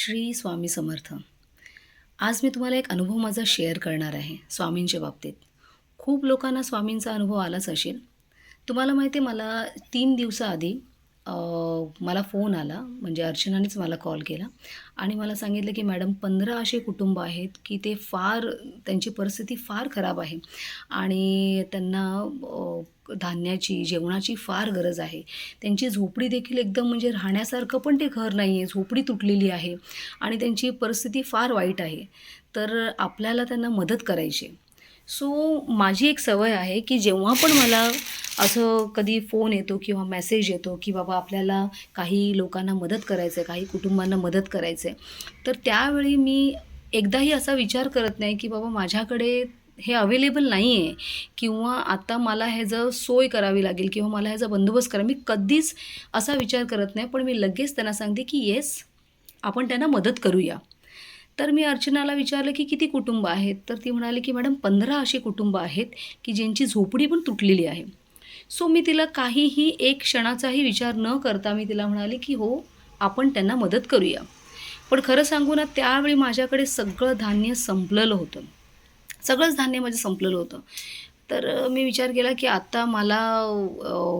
श्री स्वामी समर्थ. आज मी तुम्हाला एक अनुभव माझा शेअर करणार आहे स्वामींच्या बाबतीत. खूप लोकांना स्वामींचा अनुभव आलाच असेल. तुम्हाला माहिती आहे मला तीन दिवसाआधी मला फोन आला म्हणजे अर्चनानेच मला कॉल केला आणि मला सांगितलं की मॅडम पंधरा असे कुटुंब आहेत की ते फार त्यांची परिस्थिती फार खराब आहे आणि त्यांना धान्याची जेवणाची फार गरज आहे त्यांची झोपडी देखील एकदम म्हणजे राहण्यासारखं पण ते घर नाही आहे झोपडी तुटलेली आहे आणि त्यांची परिस्थिती फार वाईट आहे तर आपल्याला त्यांना मदत करायची आहे. सो माझी एक सवय आहे की जेव्हा पण मला असं कधी फोन येतो किंवा मेसेज येतो की बाबा आपल्याला काही लोकांना मदत करायचं आहे काही कुटुंबांना मदत करायचं आहे तर त्यावेळी मी एकदाही असा विचार करत नाही की बाबा माझ्याकडे हे अवेलेबल नाही आहे किंवा आता मला ह्याचं सोय करावी लागेल किंवा मला ह्याचा बंदोबस्त करा मी कधीच असा विचार करत नाही. पण मी लगेच त्यांना सांगते की येस आपण त्यांना मदत करूया. तर मी अर्चनाला विचारलं की किती कुटुंब आहेत? तर ती म्हणाली की मॅडम पंधरा अशी कुटुंब आहेत की ज्यांची झोपडी पण तुटलेली आहे. सो मी तिला काहीही एक क्षणाचाही विचार न करता मी तिला म्हणाले की हो आपण त्यांना मदत करूया. पण खरं सांगू ना त्यावेळी माझ्याकडे सगळं धान्य संपलेलं होतं. सगळंच धान्य माझं संपलेलं होतं. तर मी विचार केला की आत्ता मला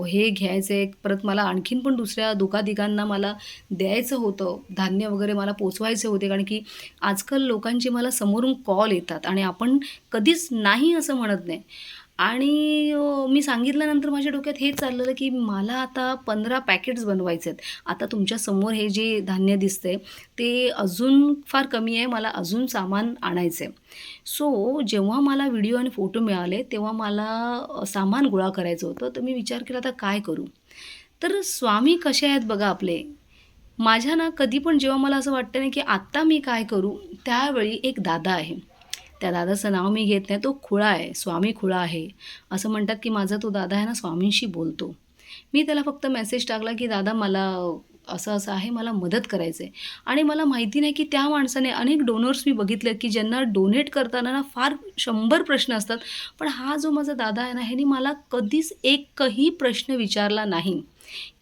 हे घ्यायचं आहे परत मला आणखीन पण दुसऱ्या दुकादिकांना मला द्यायचं होतं धान्य वगैरे मला पोचवायचे होते कारण की आजकाल लोकांचे मला समोरून कॉल येतात आणि आपण कधीच नाही असं म्हणत नाही. आणि मी सांगितल्यानंतर माझ्या डोक्यात हेच चाललेलं की मला आता पंधरा पॅकेट्स बनवायचे आहेत आता तुमच्यासमोर हे जे धान्य दिसतंय ते अजून फार कमी आहे मला अजून सामान आणायचं आहे सो जेव्हा मला व्हिडिओ आणि फोटो मिळाले तेव्हा मला सामान गोळा करायचं होतं. तर मी विचार केला आता काय करू? तर स्वामी कसे आहेत बघा आपले? माझ्या ना कधी पण जेव्हा मला असं वाटतं ना की आत्ता मी काय करू त्यावेळी एक दादा आहे. त्या दादाचं नाव मी घेत नाही तो खुळा आहे स्वामी खुळा आहे. असं म्हणतात की माझा तो दादा आहे ना स्वामींशी बोलतो. मी त्याला फक्त मेसेज टाकला की दादा मला असं असं आहे मला मदत करायचं आहे आणि मला माहिती नाही की त्या माणसाने अनेक डोनर्स मी बघितले की ज्यांना डोनेट करताना ना फार शंभर प्रश्न असतात. पण हा जो माझा दादा आहे ना ह्याने मला कधीच एकही प्रश्न विचारला नाही.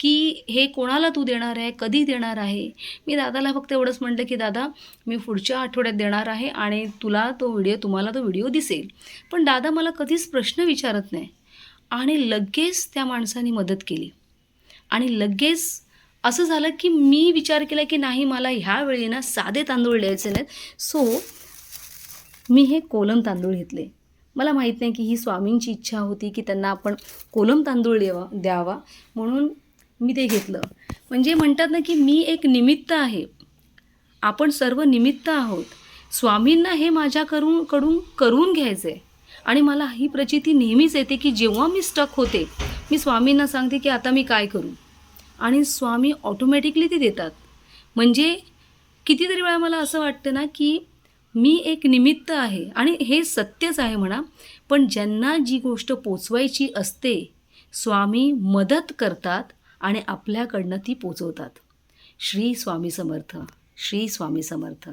की हे कोणाला तू देणार आहे? कधी देणार आहे? मी दादाला फक्त एवढंच म्हटलं की दादा मी पुढच्या आठवड्यात देणार आहे आणि तुला तो व्हिडिओ तुम्हाला तो व्हिडिओ दिसेल. पण दादा मला कधीच प्रश्न विचारत नाही. आणि लगेच त्या माणसाने मदत केली. आणि लगेच असं झालं की मी विचार केला की नाही मला ह्यावेळी ना साधे तांदूळ द्यायचे नाहीत. सो मी हे कोलम तांदूळ घेतले. मला माहीत नाही की ही स्वामींची इच्छा होती की त्यांना आपण कोलम तांदूळ द्यावा द्यावा म्हणून मी ते घेतलं. म्हणजे म्हणतात ना की मी एक निमित्त आहे. आपण सर्व निमित्त आहोत. स्वामींना हे माझ्याकडून कडून करून घ्यायचं आहे आणि मला ही प्रचिती नेहमीच येते की जेव्हा मी स्टक होते मी स्वामींना सांगते की आता मी काय करू? आणि स्वामी ऑटोमॅटिकली ते देतात. म्हणजे कितीतरी वेळा मला असं वाटतं ना की मी एक निमित्त आहे आणि हे सत्यच आहे म्हणा पण ज्यांना जी गोष्ट पोचवायची असते स्वामी मदत करतात आणि आपल्याकडनं ती पोचवतात. श्री स्वामी समर्थ श्री स्वामी समर्थ.